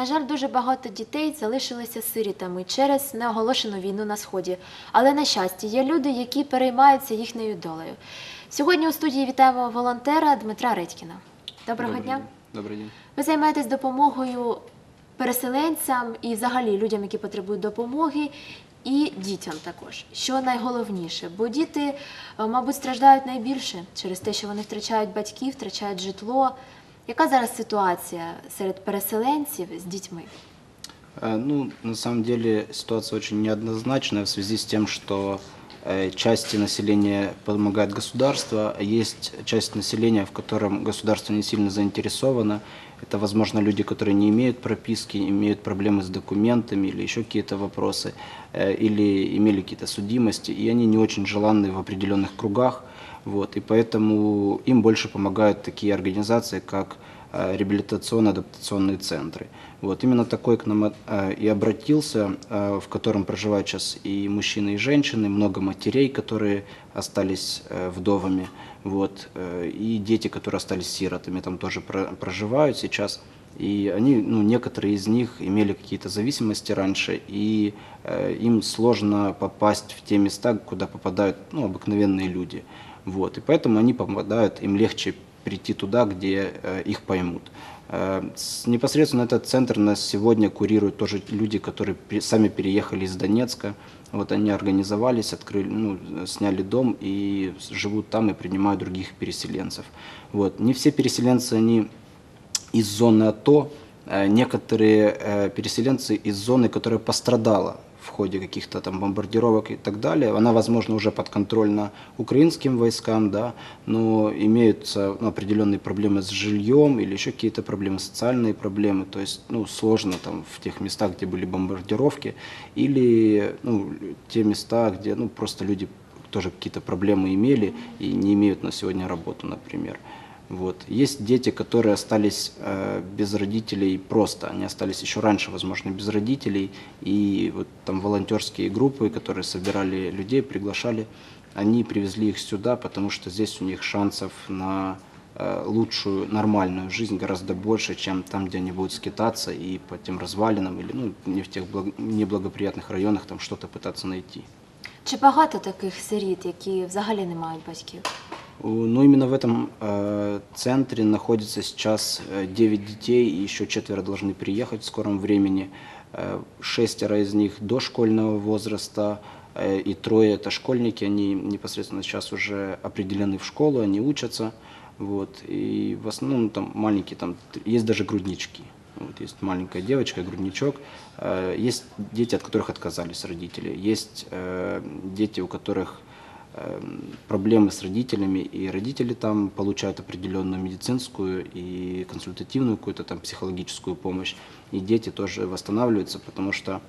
На жаль, дуже багато дітей залишилися сирітами через неоголошену війну на сході. Але на щастя, є люди, які переймаються їхньою долею. Сьогодні у студії вітаємо волонтера Дмитра Редькіна. Доброго Добрый дня. день. Добрый день. Ви займаєтесь допомогою переселенцям і взагалі людям, які потребують допомоги, і дітям також. Що найголовніше, бо діти, е, мабуть, страждають найбільше через те, що вони втрачають батьків, втрачають житло. Яка зараз ситуація серед переселенців з дітьми? Э, Ну, на самом деле ситуация очень неоднозначная в связи с тем, что э, части населения помогает государство, а есть часть населения, в котором государство не сильно заинтересовано. Это, возможно, люди, которые не имеют прописки, имеют проблемы с документами или еще какие-то вопросы, э, или имели какие-то судимости, и они не очень желанны в определенных кругах. Вот, и поэтому им больше помогают такие организации, как э, реабилитационно-адаптационные центры. Вот, именно такой к нам э, и обратился, э, в котором проживают сейчас и мужчины, и женщины, много матерей, которые остались вдовами, вот, и дети, которые остались сиротами, там тоже про- проживают сейчас. И они, ну, некоторые из них имели какие-то зависимости раньше, и э, им сложно попасть в те места, куда попадают ну, обыкновенные люди. Вот, и поэтому они попадают, им легче прийти туда, где э, их поймут. Э, непосредственно этот центр нас сегодня курируют тоже люди, которые сами переехали из Донецка. Вот они организовались, открыли, ну, сняли дом и живут там и принимают других переселенцев. Вот. Не все переселенцы, они из зоны АТО, э, некоторые э, переселенцы из зоны, которая пострадала ходе каких-то там бомбардировок и так далее. Она, возможно, уже подконтрольна украинским войскам, да, но имеются ну, определенные проблемы с жильем или еще какие-то проблемы, социальные проблемы. То есть, ну, сложно там в тех местах, где были бомбардировки, или ну, те места, где ну, просто люди тоже какие-то проблемы имели и не имеют на сегодня работу, например. Вот. Есть дети, которые остались э, без родителей просто, они остались еще раньше, возможно, без родителей, и вот там волонтерские группы, которые собирали людей, приглашали, они привезли их сюда, потому что здесь у них шансов на э, лучшую, нормальную жизнь гораздо больше, чем там, где они будут скитаться и по тем развалинам или ну, не в тех благ- неблагоприятных районах там что-то пытаться найти. Чи багато таких сиріт, які взагалі не мають батьків? Ну, именно в этом э, центре находится сейчас э, 9 детей, и еще четверо должны приехать в скором времени. Э, шестеро из них дошкольного возраста, э, и трое это школьники, они непосредственно сейчас уже определены в школу, они учатся. Вот, и в основном там маленькие, там есть даже груднички. Вот, есть маленькая девочка, грудничок. Э, Есть дети, от которых отказались родители. Есть э, дети, у которых проблемы с родителями, и родители там получают определенную медицинскую и консультативную какую-то там психологическую помощь, и дети тоже восстанавливаются, потому что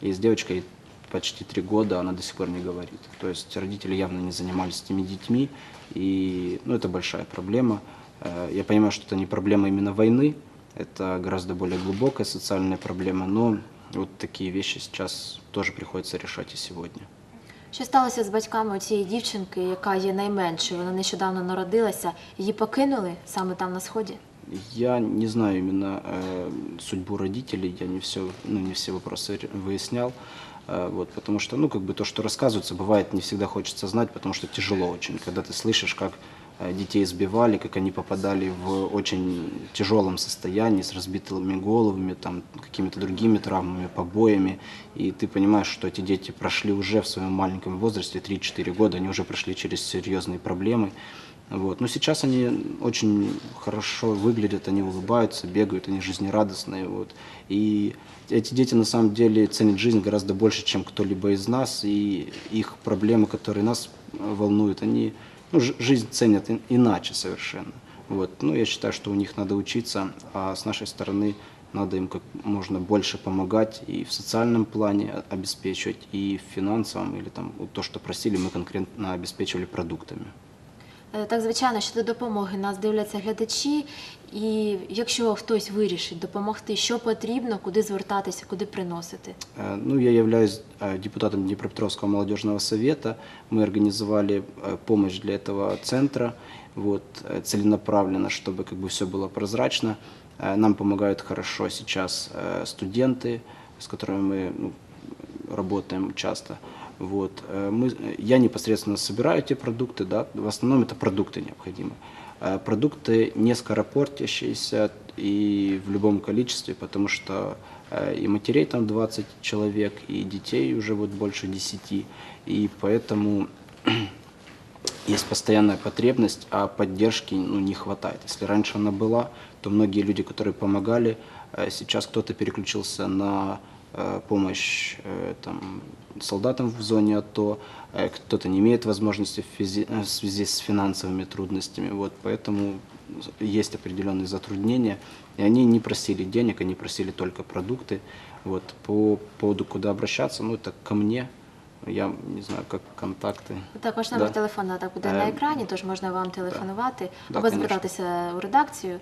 есть девочка, ей почти три года, она до сих пор не говорит. То есть родители явно не занимались этими детьми, и ну, это большая проблема. Э, Я понимаю, что это не проблема именно войны, это гораздо более глубокая социальная проблема, но вот такие вещи сейчас тоже приходится решать и сегодня. Що сталося з батьками цієї дівчинки, яка є найменшою? Вона нещодавно народилася. Її покинули саме там на сході? Я не знаю именно э, судьбу родителей, я не все, ну, не все вопросы р- выяснял, э, вот, потому что, ну, как бы то, что рассказывается, бывает не всегда хочется знать, потому что тяжело очень, когда ты слышишь, как э, детей избивали, как они попадали в очень тяжелом состоянии, с разбитыми головами, там, какими-то другими травмами, побоями, и ты понимаешь, что эти дети прошли уже в своем маленьком возрасте, 3-4 года, они уже прошли через серьезные проблемы, вот. Но сейчас они очень хорошо выглядят, они улыбаются, бегают, они жизнерадостные. Вот. И эти дети на самом деле ценят жизнь гораздо больше, чем кто-либо из нас. И их проблемы, которые нас э, волнуют, они ну, жи- жизнь ценят иначе совершенно. Вот. Ну, я считаю, что у них надо учиться, а с нашей стороны надо им как можно больше помогать и в социальном плане обеспечивать, и в финансовом, или там то, что просили, мы конкретно обеспечивали продуктами. Е, Так, звичайно, щодо допомоги нас дивляться глядачі, і якщо хтось вирішить допомогти, що потрібно, куди звертатися, куди приносити. Э, Ну, я являюсь э, депутатом Днепропетровского молодежного совета. Мы организовали э, помощь для этого центра. вот, э, целенаправленно, чтобы как бы все было прозрачно. Э, Нам помогают хорошо сейчас э, студенты, с которыми мы ну, работаем часто. Вот. э, Мы, я непосредственно собираю эти продукты, да, в основном это продукты необходимы. Э, Продукты не скоропортящиеся и в любом количестве, потому что э, и матерей там 20 человек, и детей уже вот больше 10, и поэтому есть постоянная потребность, а поддержки ну, не хватает. Если раньше она была, то многие люди, которые помогали, сейчас кто-то переключился на помощь э, там, солдатам в зоне АТО, э, кто-то не имеет возможности в, физи- э, в связи с финансовыми трудностями. Вот, поэтому есть определенные затруднения, и они не просили денег, они просили только продукты. Вот, по поводу, куда обращаться, ну, это ко мне, я не знаю, как контакты. Також номер Да. телефону так буде Е, на екрані, тож можна вам телефонувати Да, або звертатися у редакцію,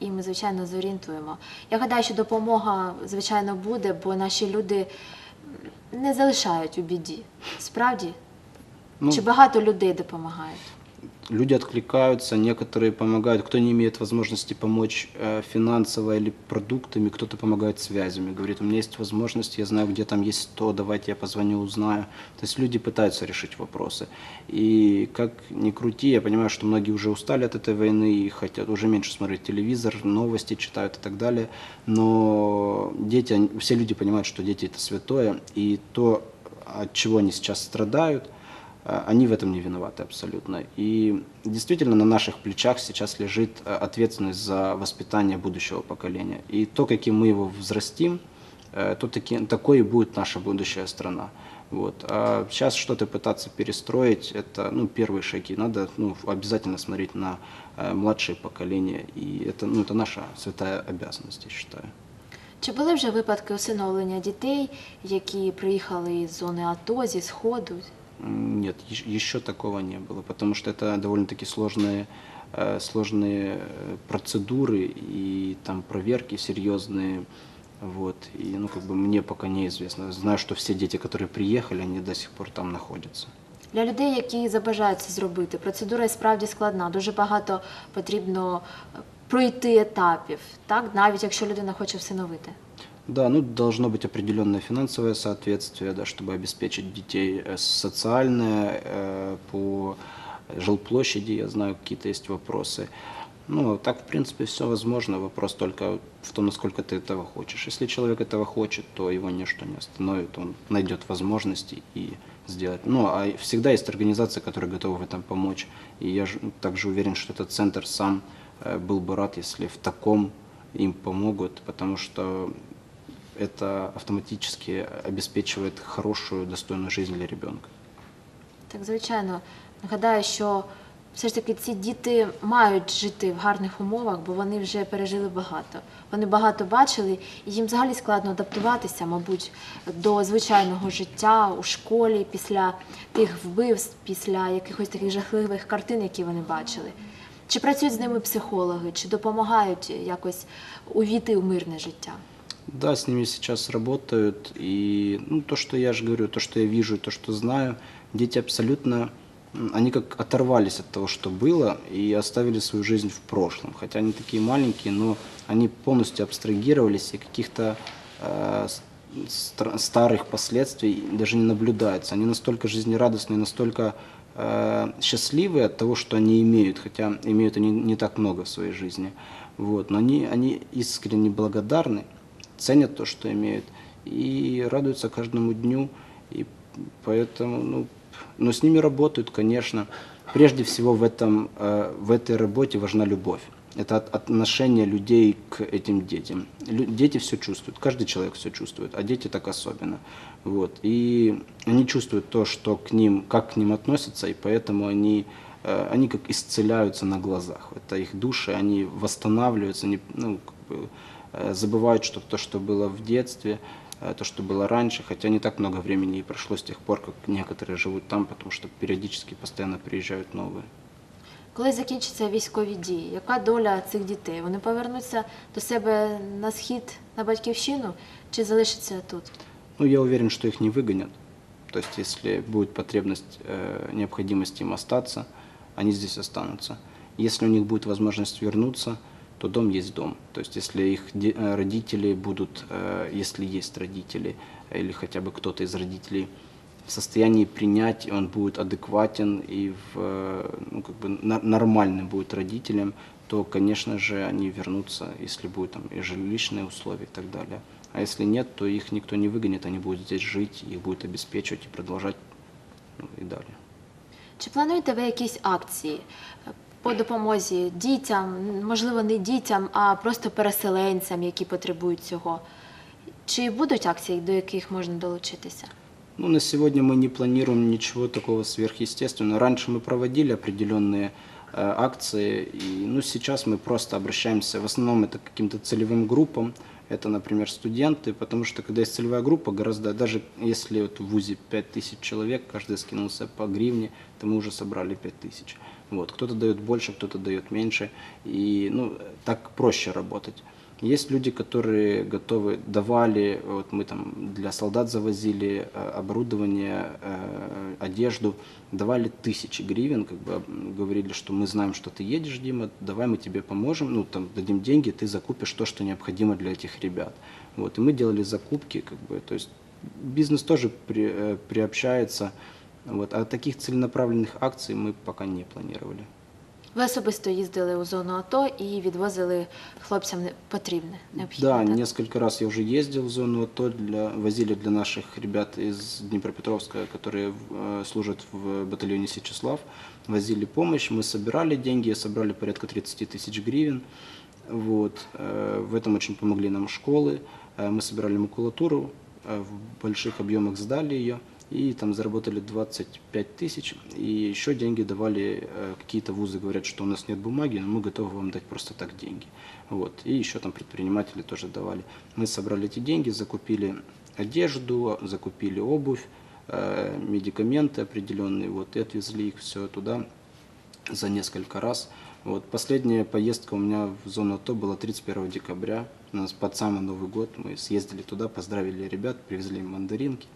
і ми, звичайно, зорієнтуємо. Я гадаю, що допомога, звичайно, буде, бо наші люди не залишають у біді. Справді? Ну, Чи багато людей допомагають? Люди откликаются, некоторые помогают, кто не имеет возможности помочь э, финансово или продуктами, кто-то помогает связями, говорит, у меня есть возможность, я знаю, где там есть то, давайте я позвоню, узнаю. То есть люди пытаются решить вопросы. И как ни крути, я понимаю, что многие уже устали от этой войны и хотят уже меньше смотреть телевизор, новости читают и так далее. Но дети, все люди понимают, что дети это святое, и то, от чего они сейчас страдают, они в этом не виноваты абсолютно. И действительно на наших плечах сейчас лежит а, ответственность за воспитание будущего поколения. И то, каким мы его взрастим, э, то таки, такой и будет наша будущая страна. Вот. А сейчас что-то пытаться перестроить, это ну, первые шаги. Надо ну, обязательно смотреть на э, младшее поколение. И это, ну, это наша святая обязанность, я считаю. Чи були вже випадки усиновлення дітей, які приїхали із зони АТО, зі Сходу? М, Нет, ещ- еще такого не было, потому что это довольно-таки сложные, э, сложные э, процедуры и там проверки серьезные. Вот. И ну, как бы мне пока неизвестно. Знаю, что все дети, которые приехали, они до сих пор там находятся. Для людей, які забажають це зробити, процедура і справді складна. Дуже багато потрібно е, пройти етапів, так навіть якщо людина хоче всиновити. Да, ну должно быть определенное финансовое соответствие, да, чтобы обеспечить детей э, социальное, э, по жилплощади, я знаю, какие-то есть вопросы. Ну, так, в принципе, все возможно. Вопрос только в том, насколько ты этого хочешь. Если человек этого хочет, то его ничто не остановит. Он найдет возможности и сделать. Ну, а всегда есть организации, которые готовы в этом помочь. И я также уверен, что этот центр сам э, был бы рад, если в таком им помогут, потому что это автоматически обеспечивает хорошую, достойную жизнь для ребенка. Так, звичайно, нагадаю, що все ж таки ці діти мають жити в гарних умовах, бо вони вже пережили багато. Вони багато бачили, і їм взагалі складно адаптуватися, мабуть, до звичайного життя у школі після тих вбивств, після якихось таких жахливих картин, які вони бачили. Чи працюють з ними психологи, чи допомагають якось увійти в мирне життя? Да, с ними сейчас работают, и ну, то, что я же говорю, то, что я вижу, то, что знаю, дети абсолютно, они как оторвались от того, что было, и оставили свою жизнь в прошлом. Хотя они такие маленькие, но они полностью абстрагировались, и каких-то э, старых последствий даже не наблюдается. Они настолько жизнерадостные, настолько э, счастливые от того, что они имеют, хотя имеют они не так много в своей жизни. Вот. Но они, они искренне благодарны, ценят то, что имеют, и радуются каждому дню. И поэтому, ну, но с ними работают, конечно. Прежде всего в, этом, э, в этой работе важна любовь. Это от- отношение людей к этим детям. Дети все чувствуют, каждый человек все чувствует, а дети так особенно. Вот. И они чувствуют то, что к ним, как к ним относятся, и поэтому они, э, они как исцеляются на глазах. Это их души, они восстанавливаются, они, ну, как бы, забывают что то, что было в детстве, э, то, что было раньше, хотя не так много времени и прошло с тех пор, как некоторые живут там, потому что периодически постоянно приезжают новые. Коли закінчаться військові дії, яка доля цих дітей? Вони повернуться до себе на схід, на батьківщину, чи залишаться тут? Ну, я уверен, что их не выгонят. То есть, если будет потребность, э, необходимость им остаться, они здесь останутся. Если у них будет возможность вернуться, то дом есть дом. То есть если их де- э, родители будут, э, если есть родители, или хотя бы кто-то из родителей в состоянии принять, и он будет адекватен и в, э, ну, как бы на- нормальным будет родителем, то, конечно же, они вернутся, если будут там и жилищные условия и так далее. А если нет, то их никто не выгонит, они будут здесь жить, их будут обеспечивать и продолжать ну, и далее. Чи плануєте ви якісь акції е, по допомозі дітям, можливо, не дітям, а просто переселенцям, які потребують цього? Чи будуть акції, до яких можна долучитися? Ну, на сегодня мы не планируем ничего такого сверхъестественного. Раньше мы проводили определенные э, акции, и ну, сейчас мы просто обращаемся, в основном это к каким-то целевым группам, это, например, студенты, потому что когда есть целевая группа, гораздо, даже если вот в ВУЗе 5000 человек, каждый скинулся по гривне, то мы уже собрали 5000. Вот. Кто-то дает больше, кто-то дает меньше, и ну, так проще работать. Есть люди, которые готовы, давали, вот мы там для солдат завозили э, оборудование, э, одежду, давали тысячи гривен, как бы говорили, что мы знаем, что ты едешь, Дима, давай мы тебе поможем, ну там дадим деньги, ты закупишь то, что необходимо для этих ребят. Вот, и мы делали закупки, как бы, то есть бизнес тоже при- э, приобщается, вот, а таких целенаправленных акций мы пока не планировали. Ви особисто їздили у зону АТО і відвозили хлопцям не- потрібне, необхідне. Да, так? несколько раз я уже ездил в зону АТО, для, возили для наших ребят из Днепропетровска, которые э, служат в батальоне Сечеслав, возили помощь, мы собирали деньги, собрали порядка 30 тысяч гривен, вот, э, в этом очень помогли нам школы, Э, мы собирали макулатуру, э, в больших объемах сдали ее, И там заработали 25 тысяч, и еще деньги давали э, какие-то вузы, говорят, что у нас нет бумаги, но мы готовы вам дать просто так деньги. Вот. И еще там предприниматели тоже давали. Мы собрали эти деньги, закупили одежду, закупили обувь, э, медикаменты определенные, вот, и отвезли их все туда за несколько раз. Вот. Последняя поездка у меня в зону АТО была 31 декабря. У нас под самый Новый год мы съездили туда, поздравили ребят, привезли им мандаринки,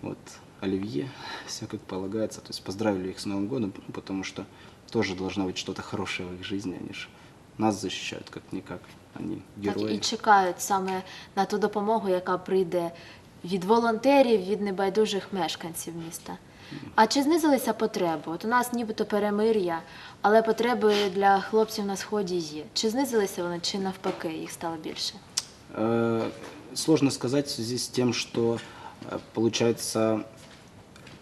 вот, оливье, все как полагается. То есть поздравили их с Новым годом, ну, потому что тоже должно быть что-то хорошее в их жизни. Они же нас защищают как-никак. Они Так, герои. і чекають саме на ту допомогу, яка прийде від волонтерів, від небайдужих мешканців міста. А чи знизилися потреби? От у нас нібито перемир'я, але потреби для хлопців на сході є. Чи знизилися вони, чи навпаки їх стало більше? Э, Сложно сказать в связи с тем, что, э, получается,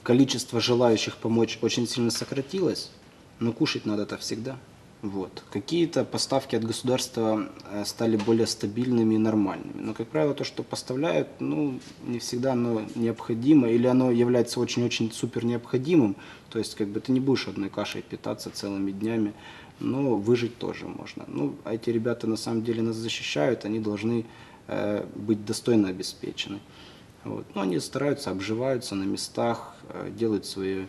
Количество желающих помочь очень сильно сократилось, но кушать надо-то всегда. Вот. Какие-то поставки от государства э, стали более стабильными и нормальными. Но, как правило, то, что поставляют, ну, не всегда оно необходимо, или оно является очень-очень супер необходимым. То есть, как бы ты не будешь одной кашей питаться целыми днями, но выжить тоже можно. Ну, а эти ребята на самом деле нас защищают, они должны э, быть достойно обеспечены. Вот. Но они стараются, обживаются на местах, э, делают свои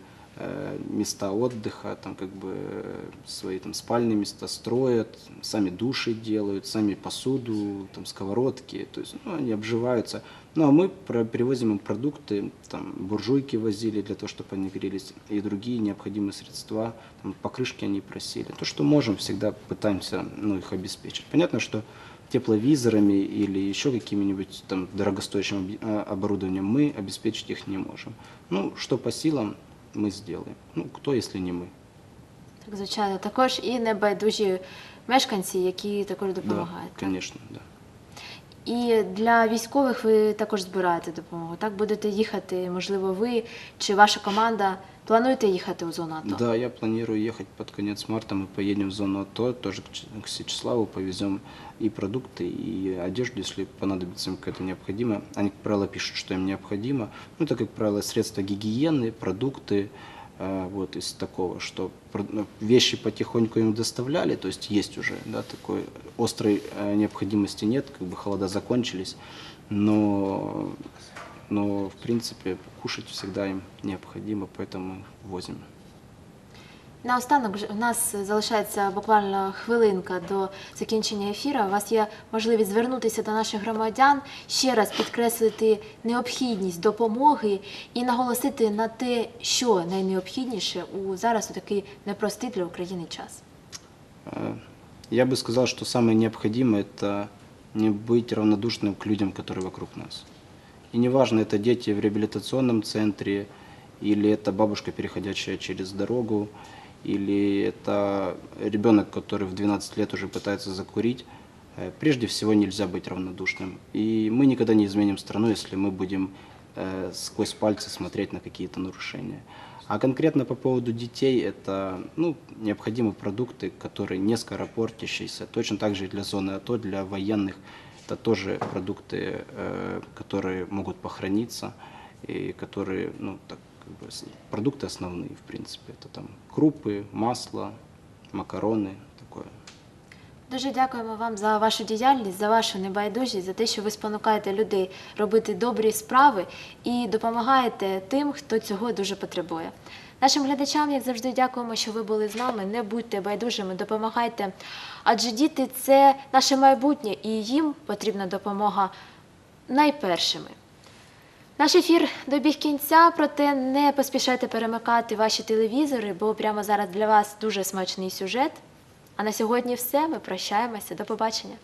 места отдыха, там как бы э, свои там спальные места строят, сами души делают, сами посуду, там сковородки, то есть ну, они обживаются. Ну а мы привозим им продукты, там буржуйки возили для того, чтобы они грелись, и другие необходимые средства, там, покрышки они просили. То, что можем, всегда пытаемся ну, их обеспечить. Понятно, что тепловизорами или еще каким-нибудь там дорогостоящим а, оборудованием мы обеспечить их не можем. Ну, что по силам, мы сделаем. Ну, кто, если не мы? Так, звичайно, також і небайдужі мешканці, які також допомагають. так? конечно, да. І для військових ви також збираєте допомогу. Так будете їхати, можливо, ви чи ваша команда плануєте їхати у зону АТО? Да, я планирую ехать под конец марта, мы поедем в зону АТО, тоже к Сечеславу, повезем и продукты, и одежду, если понадобится им какая-то необходимая. Они, как правило, пишут, что им необходимо. Ну, это, как правило, средства гигиены, продукты, э, вот из такого, что ну, вещи потихоньку им доставляли, то есть есть уже, да, такой острой э, необходимости нет, как бы холода закончились, но, но в принципе кушать всегда им необходимо, поэтому возим. Наостанок вже- у нас залишається буквально хвилинка до закінчення ефіру. У вас є можливість звернутися до наших громадян, ще раз підкреслити необхідність допомоги і наголосити на те, що найнеобхідніше у зараз у такий непростий для України час. Э, Я бы сказал, что самое необходимое – это не быть равнодушным к людям, которые вокруг нас. И неважно, это дети в реабилитационном центре, или это бабушка, переходящая через дорогу, или это ребенок, который в 12 лет уже пытается закурить. Э, Прежде всего нельзя быть равнодушным. И мы никогда не изменим страну, если мы будем э, сквозь пальцы смотреть на какие-то нарушения. А конкретно по поводу детей, это ну, необходимы продукты, которые не скоропортящиеся. Точно так же и для зоны АТО, для военных. Это тоже продукты, э, которые могут похорониться и которые, ну, так, как бы, продукты основные, в принципе. Это там крупы, масло, макароны. Дуже дякуємо вам за вашу діяльність, за вашу небайдужість, за те, що ви спонукаєте людей робити добрі справи і допомагаєте тим, хто цього дуже потребує. Нашим глядачам, як завжди, дякуємо, що ви були з нами. Не будьте байдужими, допомагайте. Адже діти це наше майбутнє, і їм потрібна допомога найпершими. Наш ефір добіг кінця, проте не поспішайте перемикати ваші телевізори, бо прямо зараз для вас дуже смачний сюжет. А на сьогодні все. Ми прощаємося. До побачення.